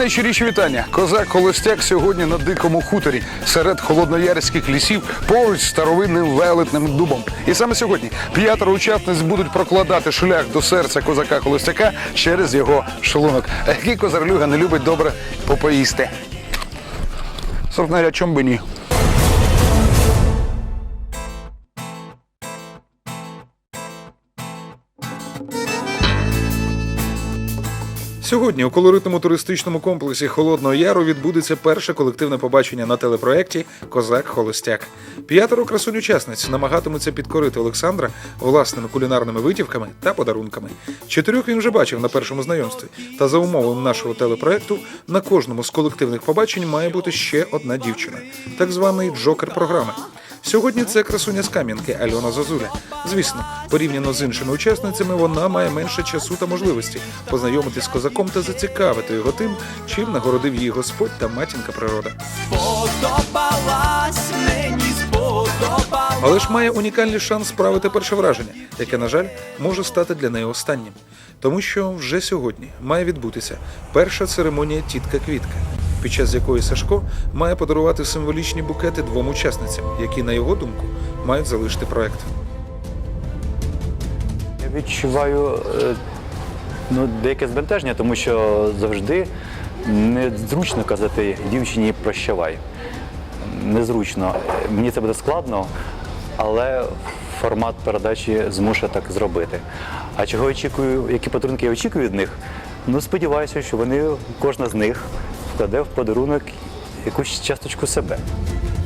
найщиріші вітання. Козак Холостяк сьогодні на дикому хуторі серед холодноярських лісів поруч з старовинним велетним дубом. І саме сьогодні п'ятеро учасниць будуть прокладати шлях до серця козака Холостяка через його шлунок. А який козарлюга не любить добре попоїсти? Сортнаря, чом би ні? Сьогодні у колоритному туристичному комплексі Холодного Яру відбудеться перше колективне побачення на телепроекті Козак Холостяк. П'ятеро красунь учасниць намагатимуться підкорити Олександра власними кулінарними витівками та подарунками. Чотирьох він вже бачив на першому знайомстві. Та за умовами нашого телепроекту на кожному з колективних побачень має бути ще одна дівчина, так званий джокер програми. Сьогодні це красуня з Кам'янки Альона Зозуля. Звісно, порівняно з іншими учасницями, вона має менше часу та можливості познайомитись з козаком та зацікавити його тим, чим нагородив її Господь та матінка природа. Сподобалась мені сподобалась. Але ж має унікальний шанс справити перше враження, яке, на жаль, може стати для неї останнім. Тому що вже сьогодні має відбутися перша церемонія тітка квітка, під час якої Сашко має подарувати символічні букети двом учасницям, які, на його думку, мають залишити проект. Я відчуваю е, ну, деяке збентеження, тому що завжди незручно казати дівчині прощавай. Незручно. Мені це буде складно, але формат передачі змушує так зробити. А чого очікую, які подарунки я очікую від них? Ну, сподіваюся, що вони, кожна з них вкладе в подарунок якусь часточку себе.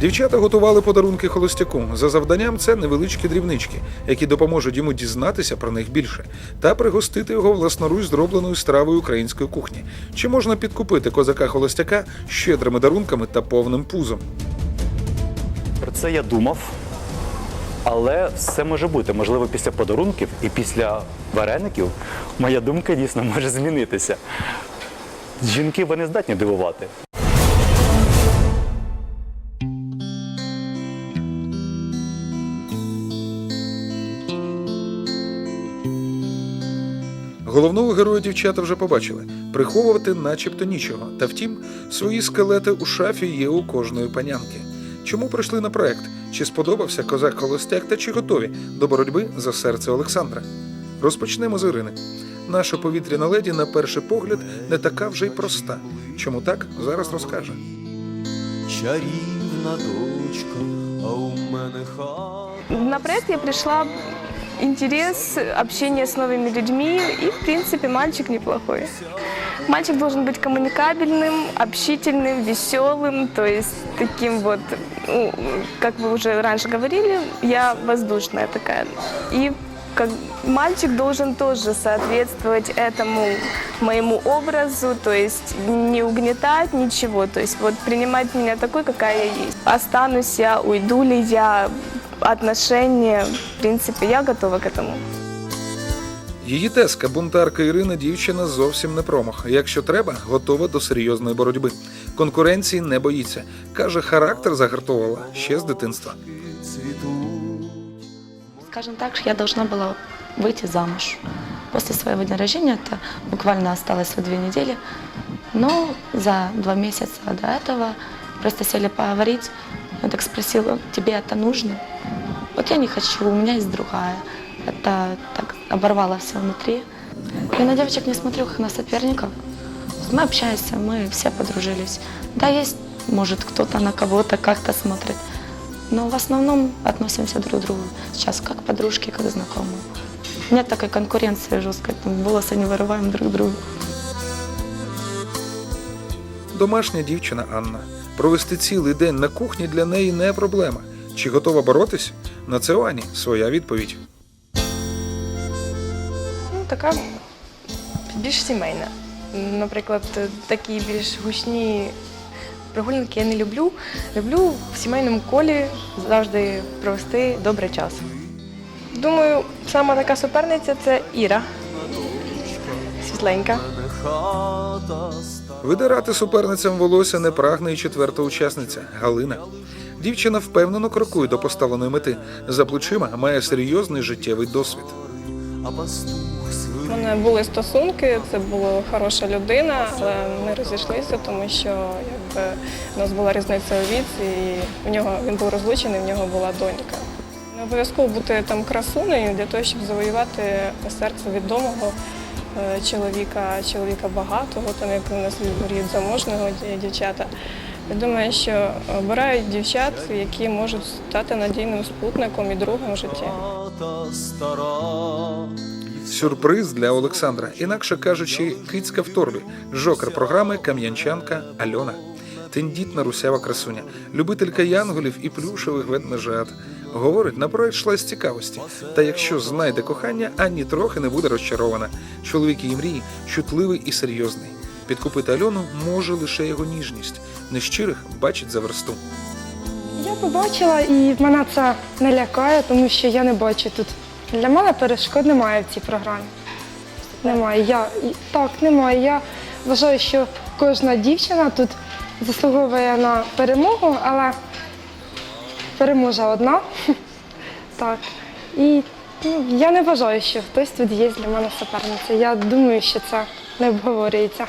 Дівчата готували подарунки холостяку. За завданням це невеличкі дрібнички, які допоможуть йому дізнатися про них більше та пригостити його власноруч зробленою стравою української кухні. Чи можна підкупити козака холостяка щедрими дарунками та повним пузом? Про це я думав, але все може бути. Можливо, після подарунків і після вареників моя думка дійсно може змінитися. Жінки вони здатні дивувати. Головного героя дівчата вже побачили. Приховувати начебто нічого. Та втім, свої скелети у шафі є у кожної панянки. Чому прийшли на проект? Чи сподобався козак Холостяк та чи готові до боротьби за серце Олександра? Розпочнемо з Ірини. Наша повітряна леді, на перший погляд, не така вже й проста. Чому так? Зараз розкаже. Чарівна дочка, а у мене хата. На проект я пришла интерес, общение с новыми людьми и, в принципе, мальчик неплохой. Мальчик должен быть коммуникабельным, общительным, веселым, то есть таким вот, ну, как вы уже раньше говорили, я воздушная такая. И как мальчик должен тоже соответствовать этому моему образу, то есть не угнетать ничего, то есть вот принимать меня такой, какая я есть. Останусь я, уйду ли я, отношения, в принципе, я готова к этому. Її тезка, бунтарка Ірина, дівчина зовсім не промах. Якщо треба, готова до серйозної боротьби. Конкуренції не боїться. Каже, характер загартовувала ще з дитинства. Скажем так, я должна была выйти замуж. После своего дня рождения, это буквально осталось две недели, но за два месяца до этого просто сели поговорить. Я так спросила, тебе это нужно? Вот я не хочу, у меня есть другая. Это так оборвало все внутри. Я на девочек не смотрю, как на соперников. Мы общаемся, мы все подружились. Да, есть, может, кто-то на кого-то как-то смотрит. Но в основном относимся друг к другу сейчас как подружки, как знакомые. Нет такой конкуренции жесткой, там волосы не вырываем друг другу. Домашня дівчина Анна. Провести цілий день на кухні для неї не проблема. Чи готова боротись? На це у Ані своя відповідь. Ну, така більш сімейна. Наприклад, такі більш гучні прогулянки я не люблю. Люблю в сімейному колі завжди провести добре час. Думаю, сама така суперниця це Іра. Світленька. Видирати суперницям волосся не прагне і четверта учасниця Галина. Дівчина впевнено крокує до поставленої мети. За плечима має серйозний життєвий досвід. У мене були стосунки, це була хороша людина, але ми розійшлися, тому що якби, у нас була різниця у віці, і у нього він був розлучений, в нього була донька. Не обов'язково бути там красунею для того, щоб завоювати серце відомого е, чоловіка, чоловіка багатого, там як у нас рід заможного дівчата. Я думаю, що обирають дівчат, які можуть стати надійним спутником і другом в житті. Сюрприз для Олександра, інакше кажучи, кицька в торбі, жокер програми Кам'янчанка Альона. Тендітна русява красуня, любителька янголів і плюшевих ведмежат. Говорить, на проект йшла з цікавості. Та якщо знайде кохання, ані трохи не буде розчарована. Чоловік її мрії чутливий і серйозний. Підкупити Альону може лише його ніжність. Нещирих бачить за версту. Я побачила і мене це не лякає, тому що я не бачу тут. Для мене перешкод немає в цій програмі. Немає. Я так, немає. Я вважаю, що кожна дівчина тут заслуговує на перемогу, але переможе одна. Так. І ну, я не вважаю, що хтось тут є для мене суперниця. Я думаю, що це не обговорюється.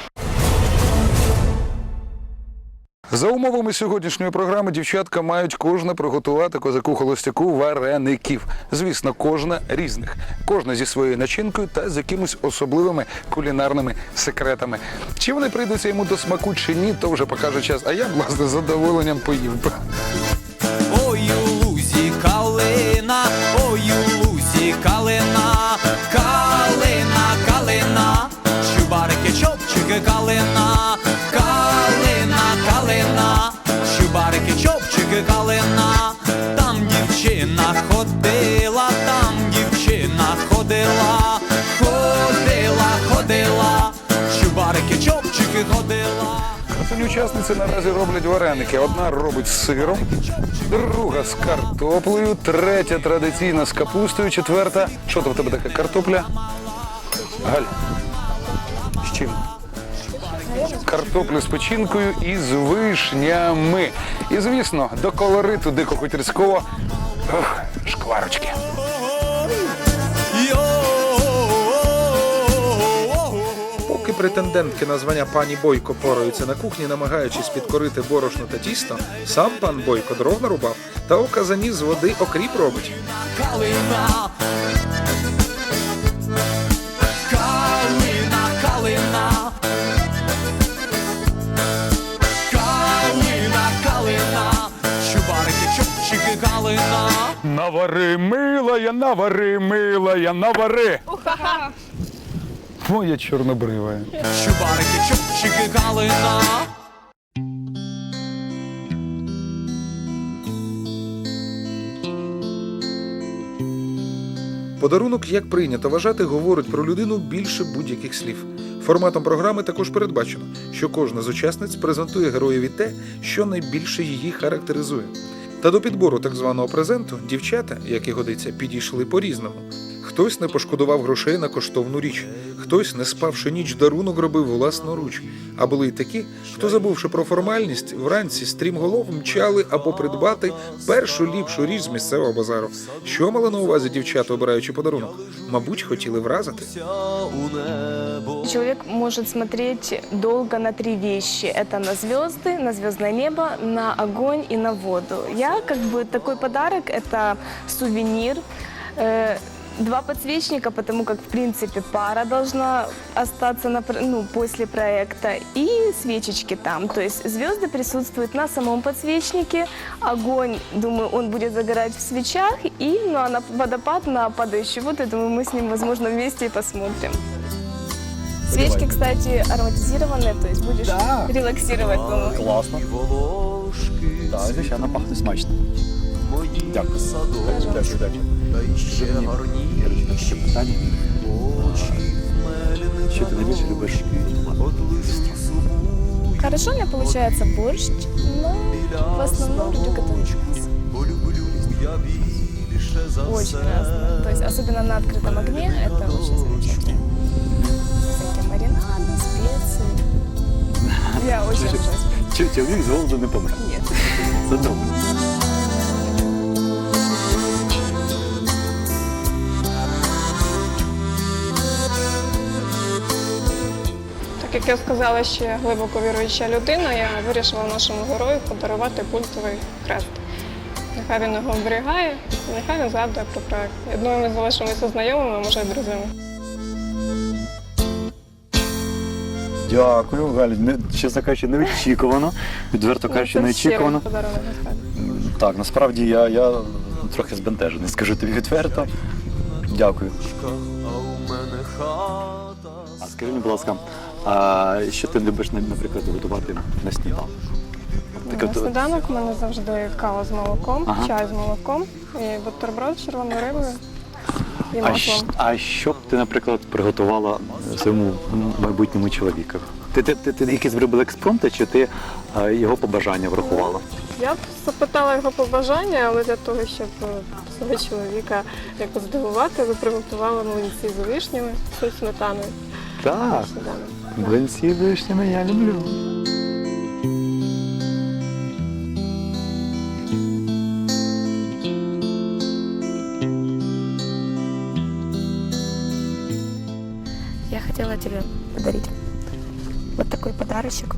За умовами сьогоднішньої програми дівчатка мають кожна приготувати козаку холостяку вареників. Звісно, кожна різних, кожна зі своєю начинкою та з якимись особливими кулінарними секретами. Чи вони прийдуться йому до смаку чи ні, то вже покаже час. А я власне з задоволенням поїв би. Ой, у лузі калина, ой, у лузі калина, калина, калина, чубарики, чопчики, калина, калина, Учасниці наразі роблять вареники. Одна робить з сиром, друга з картоплею, третя традиційна з капустою, четверта. Що то в тебе така картопля? Галь. З чим? Картоплю з печінкою і з вишнями. І, звісно, до колориту дико-хутірського ох, шкварочки. Претендентки на звання пані Бойко пораються на кухні, намагаючись підкорити борошно та тісто, сам пан Бойко дров нарубав та у казані з води окріп робить. Навари, милая, навари, милая, навари. Моя чорнобрива. Чубарики, чубчики, калина. Подарунок, як прийнято вважати, говорить про людину більше будь-яких слів. Форматом програми також передбачено, що кожна з учасниць презентує героєві те, що найбільше її характеризує. Та до підбору так званого презенту дівчата, як і годиться, підійшли по-різному. Хтось не пошкодував грошей на коштовну річ, хтось, не спавши ніч, дарунок робив власноруч. А були й такі, хто, забувши про формальність, вранці стрімголов мчали або придбати першу ліпшу річ з місцевого базару. Що мали на увазі дівчата, обираючи подарунок? Мабуть, хотіли вразити. Вся у небо. Человек может смотреть долго на три вещи. Это на звезды, на звездное небо, на огонь и на воду. Я как бы такой подарок, это сувенир. Два подсвечника, потому как, в принципе, пара должна остаться на, ну, после проекта, и свечечки там. То есть звезды присутствуют на самом подсвечнике, огонь, думаю, он будет загорать в свечах, и ну, а на водопад на падающую воду, я думаю, мы с ним, возможно, вместе и посмотрим. Свечки, кстати, ароматизированные, то есть будешь релаксировать дома. Класно. Волошки Так, звичайно, пахне смачно. мої Дякую. садочки, Дякую, дякую. та й ще гарніші Питання? очі в Що ти найбільше любиш? От листу сумую, Хорошо у меня получается борщ, но в основном люблю готовить мясо. бо люблю я більше Очень разное. То есть особенно на открытом огне это очень замечательно. Всякие маринады, специи. Я очень обожаю специи. Чоловік з голоду не помре. Нет. Це Як я сказала, що я глибоко віруюча людина, я вирішила нашому герою подарувати пультовий хрест. Нехай він його оберігає, нехай він згадує про проект. Я думаю, ми залишимося знайомими, може й друзями. Дякую, Галь. Не, чесно кажучи, неочікувано. Відверто кажучи, Ну, це неочікувано. Так, насправді я, я трохи збентежений, скажу тобі відверто. Дякую. а скажи мені, будь ласка, а що ти любиш, на- наприклад, готувати на сніданок? Таке На сніданок у мене завжди кава з молоком, Ага. чай з молоком і бутерброд з червоною рибою і А, маслом. а що б ти, наприклад, приготувала своєму майбутньому чоловіку? Ти, ти, ти, ти якісь зробила експромти, чи ти а, його побажання врахувала? Я б запитала його побажання, але для того, щоб е, свого чоловіка якось здивувати, ви приготували млинці з вишнями з сметаною. Так. Блинці вишнями я люблю. Я хотела тебе подарить вот такой подарочек.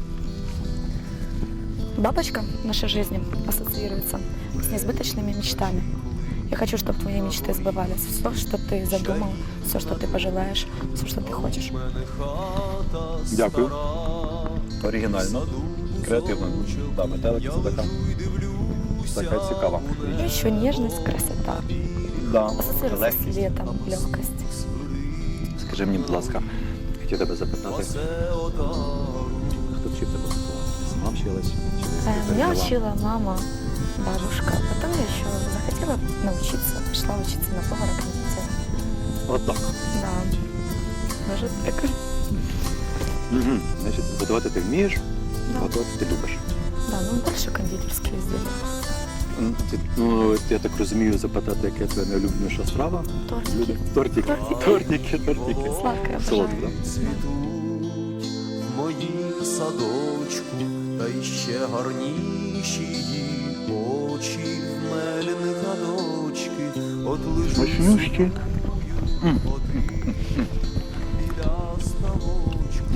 Бабочка в нашей жизни ассоциируется с несбыточными мечтами. Я хочу, чтобы твои мечты сбывались. Все, что ты задумал, все, что ты пожелаешь, все, что ты хочешь. Дякую. Оригінально, креативно. Да, метелик це така, така цікава. И еще нежность, красота. Да. Ассоциируется Легкість. с светом, легкость. Скажи мені, будь ласка, хотів тебе запитати, хто вчив тебе готувати? Ти сама вчилась? Чи Э, десь Меня передала? учила мама, бабушка. Потом я еще захотела научиться, пошла учиться на повара кондитера. От так. Да. Даже так. Угу. Значить, готувати ти вмієш, Да. готувати ти любиш. Да, ну больше кондитерские изделия. М, ти- Ну, я так розумію, запитати, яка твоя найулюбленіша страва? Тортики. Люди. Тортики. Тортики. Тортики, обожаю. Солодке, так? цвітуть в моїм садочку, та й ще гарніші її очі в мельних гадочки, от біля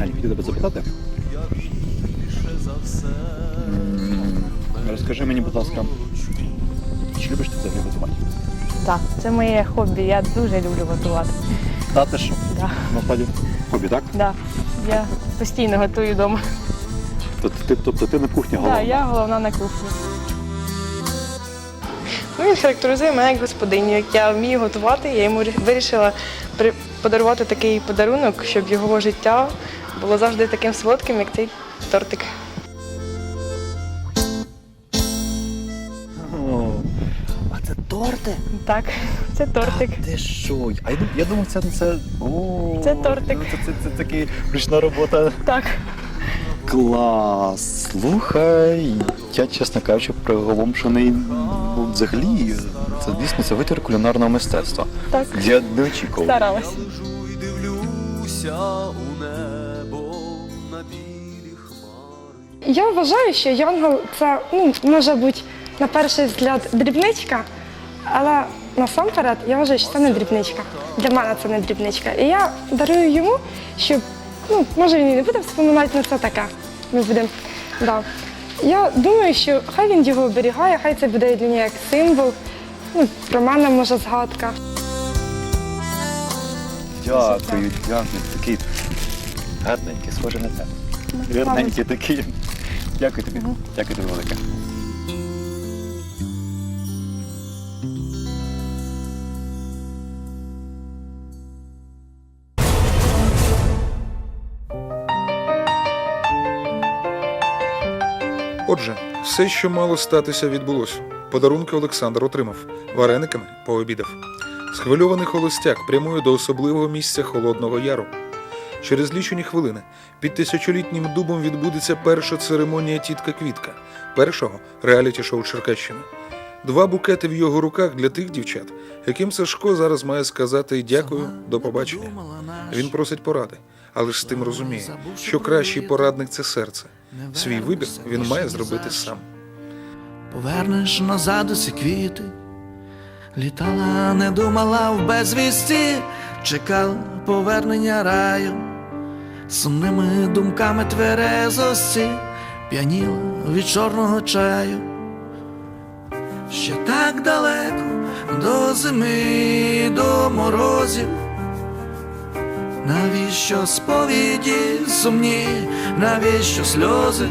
Ань, хотів тебе запитати. Розкажи мені, будь ласка, чи любиш ти взагалі готувати? Так, це моє хобі. Я дуже люблю готувати. Та ти що? Да. Насправді хобі, так? Да. Я постійно готую вдома. Тобто ти, тобто ти на кухні головна? Так, я головна на кухні. Ну, він характеризує мене як господиню. Як я вмію готувати, я йому вирішила подарувати такий подарунок, щоб його життя було завжди таким солодким, як цей тортик. О, а це торти? Так, це тортик. Ти що? А я, я думав, це, це, о, Це тортик. Це, це, це, такий ручна робота. Так. Клас. Слухай, я, чесно кажучи, приголомшений ну, взагалі. Це дійсно це витвір кулінарного мистецтва. Так. Я не очікував. Старалась. Лежу й дивлюся у небо на білі хмари. Я вважаю, що Янгол це ну, може бути на перший взгляд дрібничка, але насамперед я вважаю, що це не дрібничка. Для мене це не дрібничка. І я дарую йому, щоб, ну, може він і не буде вспоминати, але це таке. Ми будемо. Да. Я думаю, що хай він його оберігає, хай це буде для нього як символ. Ну, про мене може згадка. Дякую, дякую. Такий гарненький, схоже на тебе. Гарненький такий. Дякую тобі. Дякую тобі велике. Все, що мало статися, відбулося. Подарунки Олександр отримав, варениками пообідав. Схвильований холостяк прямує до особливого місця Холодного Яру. Через лічені хвилини під тисячолітнім дубом відбудеться перша церемонія тітка Квітка, першого реаліті-шоу Черкащини. Два букети в його руках для тих дівчат, яким Сашко зараз має сказати дякую, до побачення. Він просить поради, але ж з тим розуміє, що кращий порадник це серце. Свій вибір він має зробити сам. Повернеш назад усі квіти, літала, не думала в безвісті, чекала повернення раю, сумними думками тверезості, п'яніла від чорного чаю. Ще так далеко до зими, до морозів. Навіщо сповіді сумні, навіщо сльози?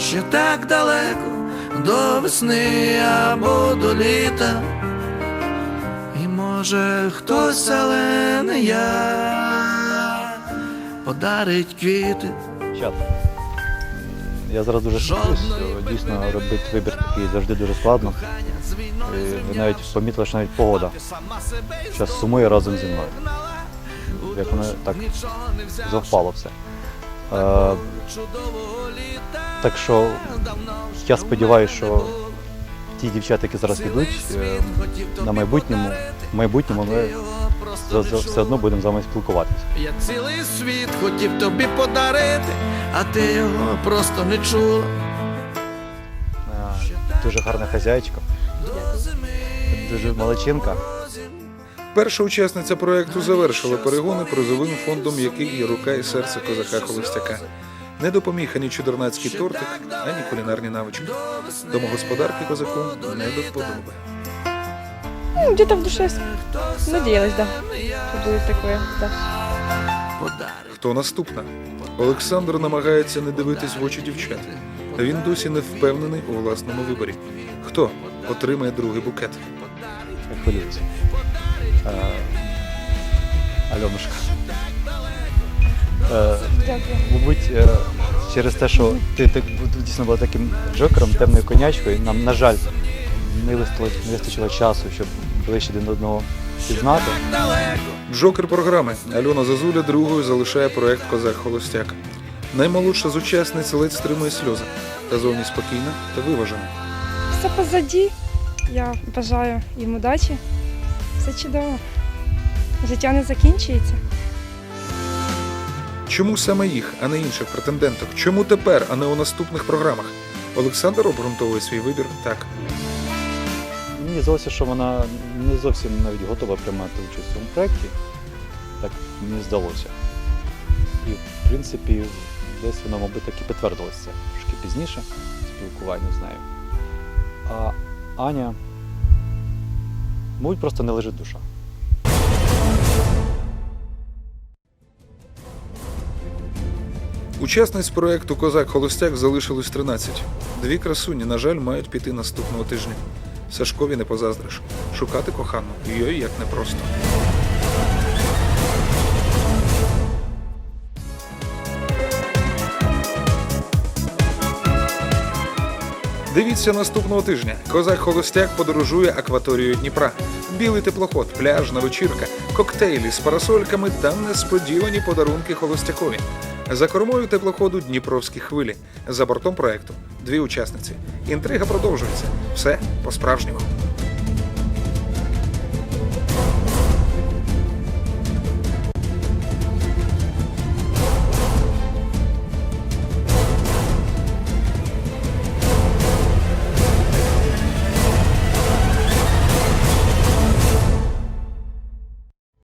Ще так далеко до весни або до літа. І може хтось, але не я подарить квіти. Чат. Я зараз дуже хвилююсь, що дійсно робити вибір такий завжди дуже складно. І ви навіть помітили, що навіть погода зараз сумує разом зі мною. Як воно так завпало все. Е, так що я сподіваюся, що ті дівчата, які зараз підуть е, на майбутньому, в майбутньому ми за- за- все одно будемо з вами спілкуватися. Я цілий світ хотів тобі подарити, а ти його просто не чула. Е, Дуже гарна хазяєчка. Дуже молодчинка. Перша учасниця проекту завершила перегони призовим фондом, яких є рука і серце козака Холостяка. Не допоміг ані чудернацький тортик, ані кулінарні навички. Домогосподарки козаку не до вподоби. Ну, где-то в душе надеялась, да, что будет такое, да. Хто наступна? Олександр намагається не дивитись в очі дівчат. Він досі не впевнений у власному виборі. Хто отримає другий букет? Я хвилююся. Е, Альонушка. Е, мабуть, е, через те, що ти так дійсно була таким джокером, темною конячкою, нам, на жаль, не вистачило, не вистачило часу, щоб ближче один одного пізнати. Джокер програми Альона Зазуля другою залишає проект Козак Холостяк. Наймолодша з учасниць ледь стримує сльози, та зовні спокійна та виважена. Все позаді. Я бажаю їм удачі. Все чудово. Життя не закінчується. Чому саме їх, а не інших претенденток? Чому тепер, а не у наступних програмах? Олександр обґрунтовує свій вибір так. Мені здалося, що вона не зовсім навіть готова приймати участь у цьому проєкті. Так мені здалося. І, в принципі, десь воно, мабуть, так і підтвердилося трошки пізніше в спілкуванні з нею. А Аня, мабуть, просто не лежить душа. Учасниць проекту Козак Холостяк залишилось 13. Дві красуні, на жаль, мають піти наступного тижня. Сашкові не позаздриш. Шукати кохану йой як непросто. Дивіться наступного тижня. Козак Холостяк подорожує акваторією Дніпра. Білий теплоход, пляжна вечірка, коктейлі з парасольками та несподівані подарунки холостякові. За кормою теплоходу Дніпровські хвилі. За бортом проекту дві учасниці. Інтрига продовжується. Все по-справжньому.